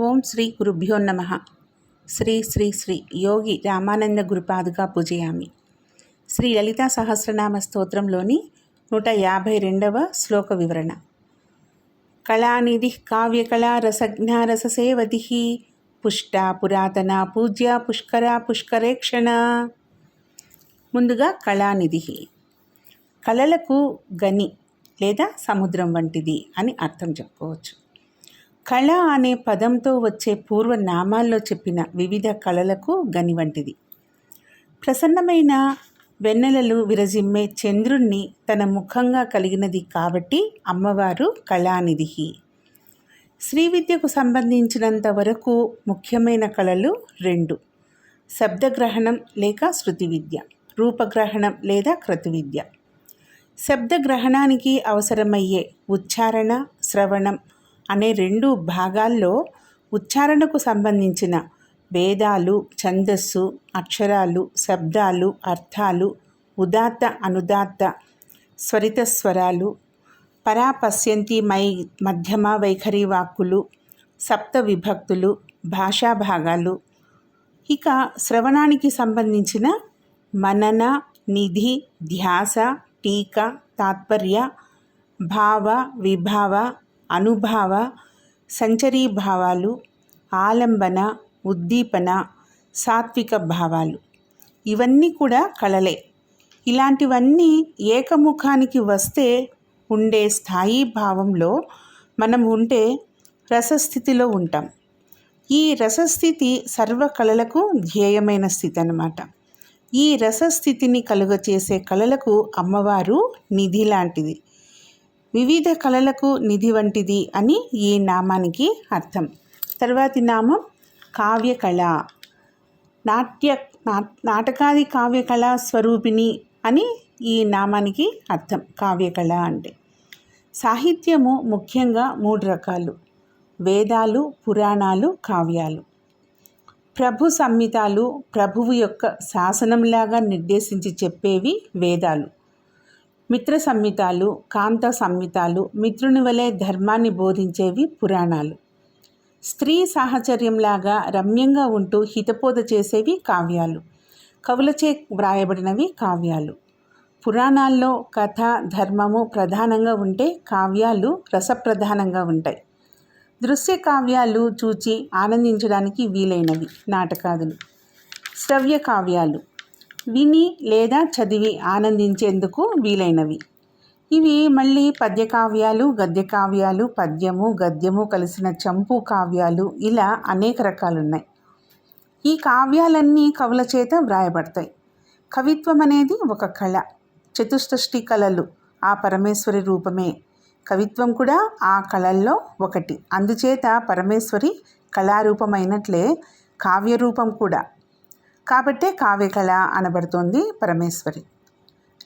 ఓం శ్రీ గురుభ్యో నమ. శ్రీ శ్రీ శ్రీ యోగి రామానంద గురుపాదుగా పూజయామి. శ్రీ లలితా సహస్రనామ స్తోత్రంలోని నూట యాభై రెండవ శ్లోక వివరణ. కళానిధి కావ్యకళా రసజ్ఞ రససేవతి పుష్ట పురాతన పూజ్య పుష్కర పుష్కరేక్షణ. ముందుగా కళానిధి. కళలకు గని లేదా సముద్రం వంటిది అని అర్థం చెప్పుకోవచ్చు. కళ అనే పదంతో వచ్చే పూర్వ నామాల్లో చెప్పిన వివిధ కళలకు గని వంటిది. ప్రసన్నమైన వెన్నెలలు విరజిమ్మే చంద్రుణ్ణి తన ముఖంగా కలిగినది కాబట్టి అమ్మవారు కళానిధి శ్రీ విద్యకు సంబంధించినంత వరకు ముఖ్యమైన కళలు రెండు. శబ్దగ్రహణం లేక శృతి విద్య రూపగ్రహణం లేదా క్రతు విద్య. శబ్దగ్రహణానికి అవసరమయ్యే ఉచ్చారణ శ్రవణం అనే రెండు భాగాల్లో ఉచ్చారణకు సంబంధించిన వేదాలు ఛందస్సు అక్షరాలు శబ్దాలు అర్థాలు ఉదాత్త అనుదాత్త స్వరిత స్వరాలు పరాపశ్యంతి మై మధ్యమ వైఖరి వాక్కులు సప్త విభక్తులు భాషా భాగాలు. ఇక శ్రవణానికి సంబంధించిన మనన నిధి ధ్యాస టీకా తాత్పర్య భావ విభావ అనుభావ సంచరీ భావాలు ఆలంబన ఉద్దీపన సాత్విక భావాలు. ఇవన్నీ కూడా కళలే. ఇలాంటివన్నీ ఏకముఖానికి వస్తే ఉండే స్థాయి భావంలో మనం ఉంటే రసస్థితిలో ఉంటాం. ఈ రసస్థితి సర్వ కళలకు ధ్యేయమైన స్థితి అన్నమాట. ఈ రసస్థితిని కలుగచేసే కళలకు అమ్మవారు నిధి లాంటిది వివిధ కళలకు నిధి వంటిది అని ఈ నామానికి అర్థం. తర్వాతి నామం కావ్యకళ. నాట్య నాటకాది కావ్యకళ స్వరూపిణి అని ఈ నామానికి అర్థం. కావ్యకళ అంటే సాహిత్యము ముఖ్యంగా మూడు రకాలు. వేదాలు పురాణాలు కావ్యాలు. ప్రభు సంహితాలు ప్రభువు యొక్క శాసనంలాగా నిర్దేశించి చెప్పేవి వేదాలు. మిత్ర సంహితాలు కాంత సంహితాలు మిత్రుని వలె ధర్మాన్ని బోధించేవి పురాణాలు. స్త్రీ సాహచర్యంలాగా రమ్యంగా ఉంటూ హితబోధ చేసేవి కావ్యాలు. కవులచే వ్రాయబడినవి కావ్యాలు. పురాణాల్లో కథ ధర్మము ప్రధానంగా ఉంటే కావ్యాలు రసప్రధానంగా ఉంటాయి. దృశ్య కావ్యాలు చూచి ఆనందించడానికి వీలైనవి నాటకాదులు. శ్రవ్య కావ్యాలు. విని లేదా చదివి ఆనందించేందుకు వీలైనవి. ఇవి మళ్ళీ పద్య కావ్యాలు గద్య కావ్యాలు పద్యము గద్యము కలిసిన చంపు కావ్యాలు ఇలా అనేక రకాలున్నాయి. ఈ కావ్యాలన్నీ కవుల చేత వ్రాయబడతాయి. కవిత్వం అనేది ఒక కళ. చతుష్టష్టి కళలు ఆ పరమేశ్వరి రూపమే. కవిత్వం కూడా ఆ కళల్లో ఒకటి. అందుచేత పరమేశ్వరి కళారూపమైనట్లే కావ్యరూపం కూడా. కాబట్టే కావ్యకళ అనబడుతోంది పరమేశ్వరి.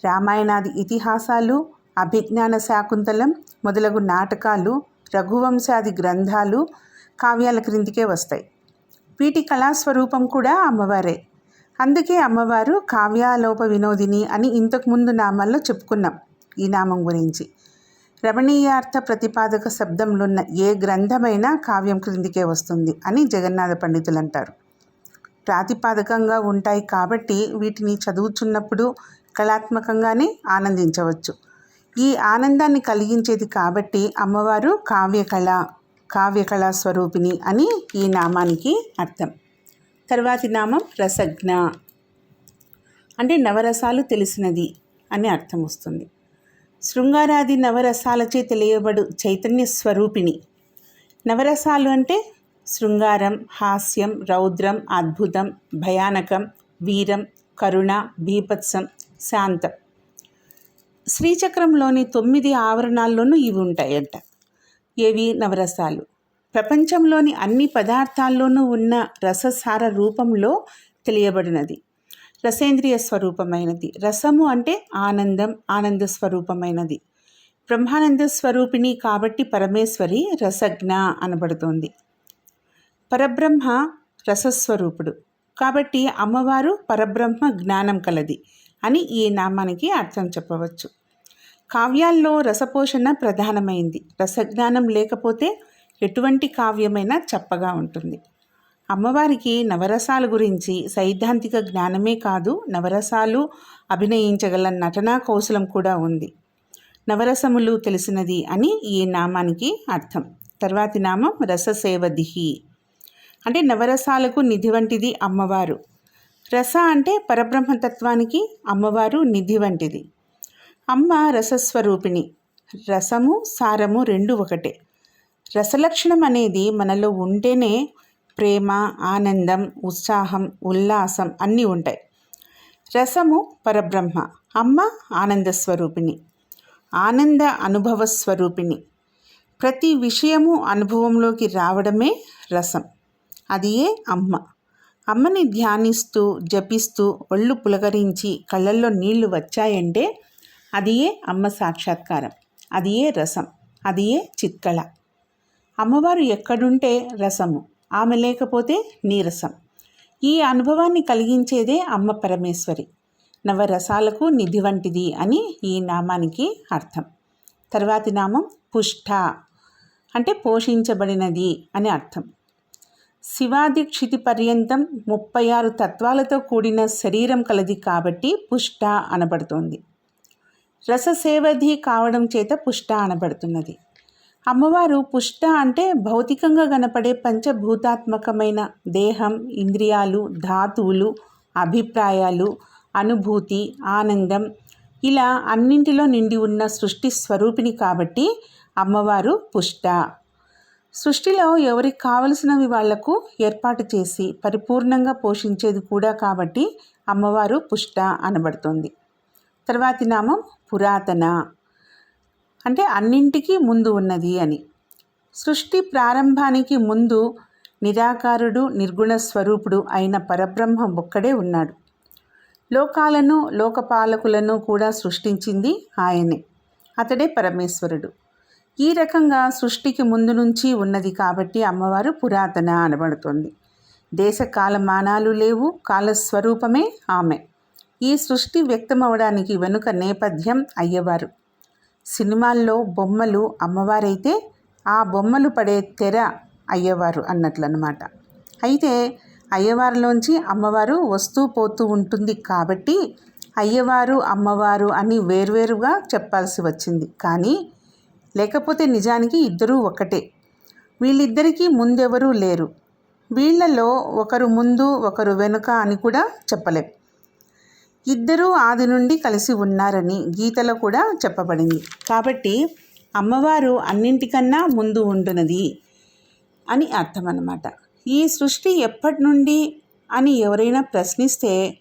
రామాయణాది ఇతిహాసాలు అభిజ్ఞాన శాకుంతలం మొదలగు నాటకాలు రఘువంశాది గ్రంథాలు కావ్యాల క్రిందికే వస్తాయి. వీటి కళాస్వరూపం కూడా అమ్మవారే. అందుకే అమ్మవారు కావ్యాలోప వినోదిని అని ఇంతకుముందు నామాల్లో చెప్పుకున్నాం ఈ నామం గురించి. రమణీయార్థ ప్రతిపాదక శబ్దంలోన్న ఏ గ్రంథమైనా కావ్యం క్రిందికే వస్తుంది అని జగన్నాథ పండితులు అంటారు ప్రాతిపాదకంగా ఉంటాయి కాబట్టి వీటిని చదువుచున్నప్పుడు కళాత్మకంగానే ఆనందించవచ్చు. ఈ ఆనందాన్ని కలిగించేది కాబట్టి అమ్మవారు కావ్యకళ కావ్యకళా స్వరూపిణి అని ఈ నామానికి అర్థం. తర్వాతి నామం రసజ్ఞ. అంటే నవరసాలు తెలిసినది అని అర్థం వస్తుంది. శృంగారాది నవరసాలచే తెలియబడు చైతన్య స్వరూపిణి. నవరసాలు అంటే శృంగారం హాస్యం రౌద్రం అద్భుతం భయానకం వీరం కరుణ బీభత్సం శాంతం. శ్రీచక్రంలోని తొమ్మిది ఆవరణాల్లోనూ ఇవి ఉంటాయంట. ఏవి? నవరసాలు. ప్రపంచంలోని అన్ని పదార్థాల్లోనూ ఉన్న రససార రూపంలో తెలియబడినది. రసేంద్రియ స్వరూపమైనది. రసము అంటే ఆనందం ఆనంద స్వరూపమైనది. బ్రహ్మానంద స్వరూపిణి కాబట్టి పరమేశ్వరి రసజ్ఞ అనబడుతోంది. పరబ్రహ్మ రసస్వరూపుడు. కాబట్టి అమ్మవారు పరబ్రహ్మ జ్ఞానం కలది అని ఈ నామానికి అర్థం చెప్పవచ్చు. కావ్యాల్లో రసపోషణ ప్రధానమైంది. రసజ్ఞానం లేకపోతే ఎటువంటి కావ్యమైనా చప్పగా ఉంటుంది. అమ్మవారికి నవరసాల గురించి సైద్ధాంతిక జ్ఞానమే కాదు నవరసాలు అభినయించగల నటనా కౌశలం కూడా ఉంది. నవరసములు తెలిసినది అని ఈ నామానికి అర్థం. తర్వాతి నామం రససేవదిహి. అంటే నవరసాలకు నిధి వంటిది అమ్మవారు. రస అంటే పరబ్రహ్మతత్వానికి అమ్మవారు నిధి వంటిది. అమ్మ రసస్వరూపిణి. రసము సారము రెండు ఒకటే. రసలక్షణం అనేది మనలో ఉంటేనే ప్రేమ ఆనందం ఉత్సాహం ఉల్లాసం అన్నీ ఉంటాయి. రసము పరబ్రహ్మ అమ్మ ఆనంద స్వరూపిణి ఆనంద అనుభవ స్వరూపిణి ప్రతి విషయము అనుభవంలోకి రావడమే రసం. అది ఏ అమ్మ. అమ్మని ధ్యానిస్తూ జపిస్తూ ఒళ్ళు పులకరించి కళ్ళల్లో నీళ్ళు వచ్చాయంటే అది ఏ అమ్మ సాక్షాత్కారం. అది ఏ రసం. అది ఏ చిత్కళ. అమ్మవారు ఎక్కడుంటే రసము. ఆమె లేకపోతే నీరసం. ఈ అనుభవాన్ని కలిగించేదే అమ్మ పరమేశ్వరి. నవరసాలకు నిధి వంటిది అని ఈ నామానికి అర్థం. తర్వాతి నామం పుష్ట అంటే పోషించబడినది అని అర్థం. శివాది క్షితి పర్యంతం ముప్పై ఆరు తత్వాలతో కూడిన శరీరం కలది కాబట్టి పుష్ట అనబడుతోంది. రససేవధి కావడం చేత పుష్ట అనబడుతున్నది. అమ్మవారు పుష్ట అంటే భౌతికంగా కనపడే పంచభూతాత్మకమైన దేహం ఇంద్రియాలు ధాతువులు అభిప్రాయాలు అనుభూతి ఆనందం ఇలా అన్నింటిలో నిండి ఉన్న సృష్టి స్వరూపిణి కాబట్టి అమ్మవారు పుష్ట. సృష్టిలో ఎవరికి కావలసినవి వాళ్ళకు ఏర్పాటు చేసి పరిపూర్ణంగా పోషించేది కూడా కాబట్టి అమ్మవారు పుష్ట అనబడుతుంది. తర్వాతి నామం పురాతన. అంటే అన్నింటికీ ముందు ఉన్నది అని. సృష్టి ప్రారంభానికి ముందు నిరాకారుడు నిర్గుణ స్వరూపుడు అయిన పరబ్రహ్మ ఒక్కడే ఉన్నాడు. లోకాలను లోకపాలకులను కూడా సృష్టించింది ఆయనే. అతడే పరమేశ్వరుడు. ఈ రకంగా సృష్టికి ముందు నుంచి ఉన్నది కాబట్టి అమ్మవారు పురాతన అనబడుతుంది. దేశ కాలమానాలు లేవు కాలస్వరూపమే ఆమె. ఈ సృష్టి వ్యక్తమవడానికి వెనుక నేపథ్యం అయ్యవారు. సినిమాల్లో బొమ్మలు అమ్మవారైతే ఆ బొమ్మలు పడే తెర అయ్యవారు అన్నట్లనమాట అయితే అయ్యవారిలోంచి అమ్మవారు వస్తూ పోతూ ఉంటుంది కాబట్టి అయ్యవారు అమ్మవారు అని వేర్వేరుగా చెప్పాల్సి వచ్చింది. కానీ లేకపోతే నిజానికి ఇద్దరూ ఒకటే వీళ్ళిద్దరికీ ముందెవరూ లేరు. వీళ్ళలో ఒకరు ముందు ఒకరు వెనుక అని కూడా చెప్పలేం. ఇద్దరూ ఆది నుండి కలిసి ఉన్నారని గీతలో కూడా చెప్పబడింది. కాబట్టి అమ్మవారు అన్నింటికన్నా ముందు ఉంటున్నది అని అర్థం అన్నమాట ఈ సృష్టి ఎప్పటి నుండి అని ఎవరైనా ప్రశ్నిస్తే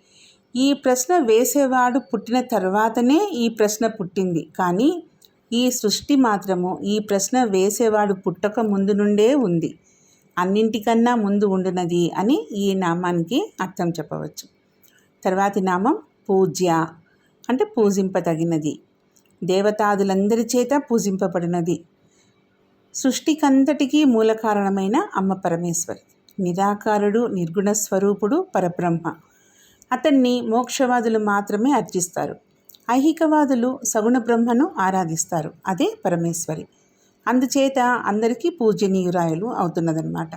ఈ ప్రశ్న వేసేవాడు పుట్టిన తర్వాతనే ఈ ప్రశ్న పుట్టింది. కానీ ఈ సృష్టి మాత్రము ఈ ప్రశ్న వేసేవాడు పుట్టక ముందు నుండే ఉంది. అన్నింటికన్నా ముందు ఉండినది అని ఈ నామానికి అర్థం చెప్పవచ్చు. తర్వాతి నామం పూజ్య అంటే పూజింపదగినది. దేవతాదులందరి చేత పూజింపబడినది. సృష్టికంతటికీ మూల కారణమైన అమ్మ పరమేశ్వరి. నిరాకారుడు నిర్గుణ స్వరూపుడు పరబ్రహ్మ. అతన్ని మోక్షవాదులు మాత్రమే అర్చిస్తారు. ఐహికవాదులు సగుణ బ్రహ్మను ఆరాధిస్తారు. అదే పరమేశ్వరి. అందుచేత అందరికీ పూజనీయురాయలు అవుతున్నదన్నమాట.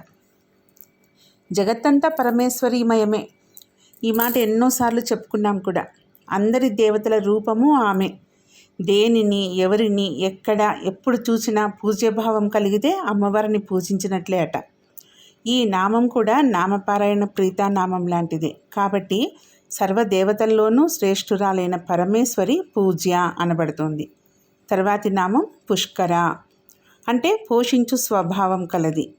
జగత్తంతా పరమేశ్వరీమయమే. ఈ మాట ఎన్నోసార్లు చెప్పుకున్నాం కూడా. అందరి దేవతల రూపము ఆమె. దేనిని ఎవరిని ఎక్కడ ఎప్పుడు చూసినా పూజ్యభావం కలిగితే అమ్మవారిని పూజించినట్లే అట. ఈ నామం కూడా నామపారాయణ ప్రీతానామం లాంటిదే. కాబట్టి సర్వదేవతల్లోనూ శ్రేష్ఠురాలైన పరమేశ్వరి పూజ్య అనబడుతుంది. తర్వాతి నామం పుష్కర. అంటే పోషించు స్వభావం కలది.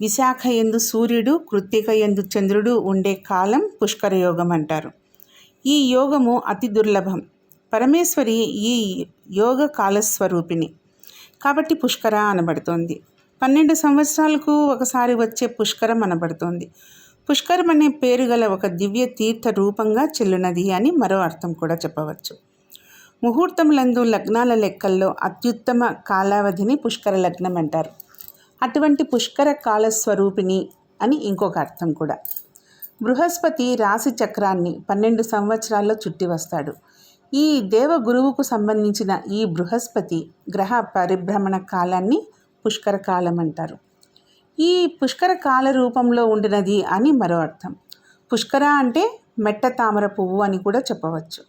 విశాఖ ఎందు సూర్యుడు కృత్తిక ఎందు చంద్రుడు ఉండే కాలం పుష్కర యోగం అంటారు. ఈ యోగము అతి దుర్లభం. పరమేశ్వరి ఈ యోగ కాలస్వరూపిణి. కాబట్టి పుష్కర అనబడుతోంది. పన్నెండు సంవత్సరాలకు ఒకసారి వచ్చే పుష్కరం అనబడుతోంది. పుష్కరం అనే పేరు గల ఒక దివ్య తీర్థ రూపంగా చెల్లునది అని మరో అర్థం కూడా చెప్పవచ్చు. ముహూర్తములందు లగ్నాల లెక్కల్లో అత్యుత్తమ కాలావధిని పుష్కర లగ్నం అంటారు. అటువంటి పుష్కర కాలస్వరూపిణి అని ఇంకొక అర్థం కూడా. బృహస్పతి రాశి చక్రాన్ని పన్నెండు సంవత్సరాల్లో చుట్టి వస్తాడు. ఈ దేవ గురువుకు సంబంధించిన ఈ బృహస్పతి గ్రహ పరిభ్రమణ కాలాన్ని పుష్కర కాలం అంటారు. ఈ పుష్కర కాల రూపంలో ఉండినది అని మరో అర్థం. పుష్కర అంటే మెట్ట తామర పువ్వు అని కూడా చెప్పవచ్చు.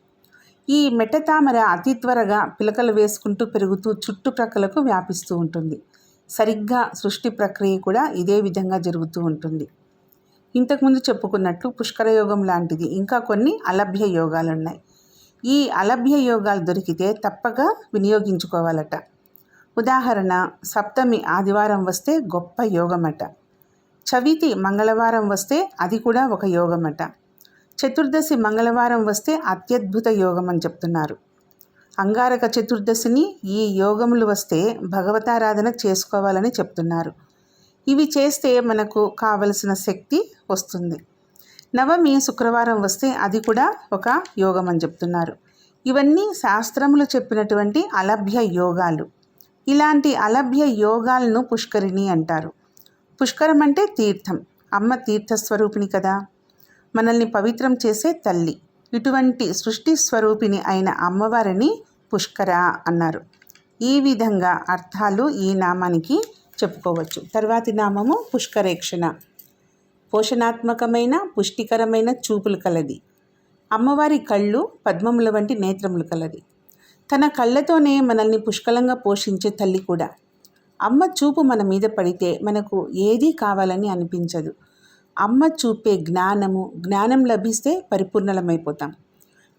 ఈ మెట్ట తామర అతి త్వరగా పిలకలు వేసుకుంటూ పెరుగుతూ చుట్టుప్రక్కలకు వ్యాపిస్తూ ఉంటుంది. సరిగ్గా సృష్టి ప్రక్రియ కూడా ఇదే విధంగా జరుగుతూ ఉంటుంది. ఇంతకుముందు చెప్పుకున్నట్లు పుష్కర యోగం లాంటిది ఇంకా కొన్ని అలభ్య యోగాలు ఉన్నాయి ఈ అలభ్య యోగాలు దొరికితే తప్పక వినియోగించుకోవాలట. ఉదాహరణ సప్తమి ఆదివారం వస్తే గొప్ప యోగమట. చవితి మంగళవారం వస్తే అది కూడా ఒక యోగమట. చతుర్దశి మంగళవారం వస్తే అత్యద్భుత యోగం అని చెప్తున్నారు. అంగారక చతుర్దశిని ఈ యోగములు వస్తే భగవతారాధన చేసుకోవాలని చెప్తున్నారు. ఇవి చేస్తే మనకు కావలసిన శక్తి వస్తుంది. నవమి శుక్రవారం వస్తే అది కూడా ఒక యోగం అని చెప్తున్నారు. ఇవన్నీ శాస్త్రములు చెప్పినటువంటి అలభ్య యోగాలు. ఇలాంటి అలభ్య యోగాలను పుష్కరిణి అంటారు. పుష్కరం అంటే తీర్థం. అమ్మ తీర్థస్వరూపిణి కదా. మనల్ని పవిత్రం చేసే తల్లి. ఇటువంటి సృష్టి స్వరూపిణి అయిన అమ్మవారిని పుష్కర అన్నారు. ఈ విధంగా అర్థాలు ఈ నామానికి చెప్పుకోవచ్చు. తర్వాతి నామము పుష్కరేక్షణ. పోషణాత్మకమైన పుష్టికరమైన చూపులు కలది. అమ్మవారి కళ్ళు పద్మముల వంటి నేత్రములు కలది. తన కళ్ళతోనే మనల్ని పుష్కలంగా పోషించే తల్లి కూడా. అమ్మ చూపు మన మీద పడితే మనకు ఏదీ కావాలని అనిపించదు. అమ్మ చూపే జ్ఞానము జ్ఞానం లభిస్తే పరిపూర్ణలమైపోతాం.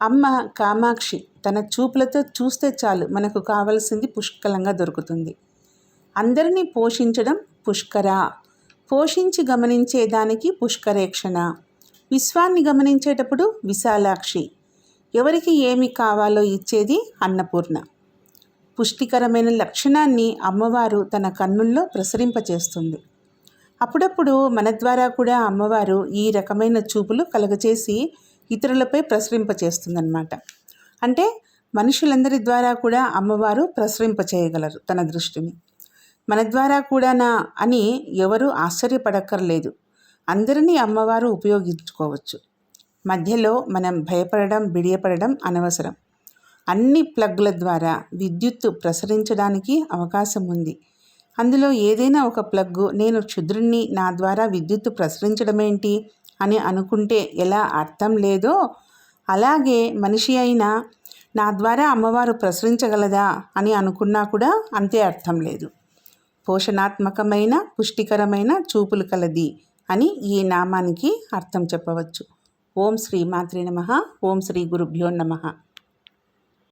అమ్మ కామాక్షి తన చూపులతో చూస్తే చాలు మనకు కావలసింది పుష్కలంగా దొరుకుతుంది. అందరినీ పోషించడం పుష్కర. పోషించి గమనించేదానికి పుష్కరేక్షణ. విశ్వాన్ని గమనించేటప్పుడు విశాలాక్షి. ఎవరికి ఏమి కావాలో ఇచ్చేది అన్నపూర్ణ. పుష్టికరమైన లక్షణాన్ని అమ్మవారు తన కన్నుల్లో ప్రసరింపచేస్తుంది. అప్పుడప్పుడు మన ద్వారా కూడా అమ్మవారు ఈ రకమైన చూపులు కలగచేసి ఇతరులపై ప్రసరింపచేస్తుందన్నమాట. అంటే మనుషులందరి ద్వారా కూడా అమ్మవారు ప్రసరింపచేయగలరు తన దృష్టిని. మన ద్వారా కూడానా అని ఎవరు ఆశ్చర్యపడక్కర్లేదు. అందరినీ అమ్మవారు ఉపయోగించుకోవచ్చు. మధ్యలో మనం భయపడడం బిడియపడడం అనవసరం. అన్ని ప్లగ్ల ద్వారా విద్యుత్తు ప్రసరించడానికి అవకాశం ఉంది. అందులో ఏదైనా ఒక ప్లగ్ నేను క్షుద్రుణ్ణి నా ద్వారా విద్యుత్తు ప్రసరించడమేంటి అని అనుకుంటే ఎలా అర్థం లేదో అలాగే మనిషి అయినా నా ద్వారా అమ్మవారు ప్రసరించగలదా అని అనుకున్నా కూడా అంతే అర్థం లేదు. పోషణాత్మకమైన పుష్టికరమైన చూపులు కలది అని ఈ నామానికి అర్థం చెప్పవచ్చు. ఓం శ్రీ మాత్రే నమ ఓం శ్రీ గురుభ్యో నమ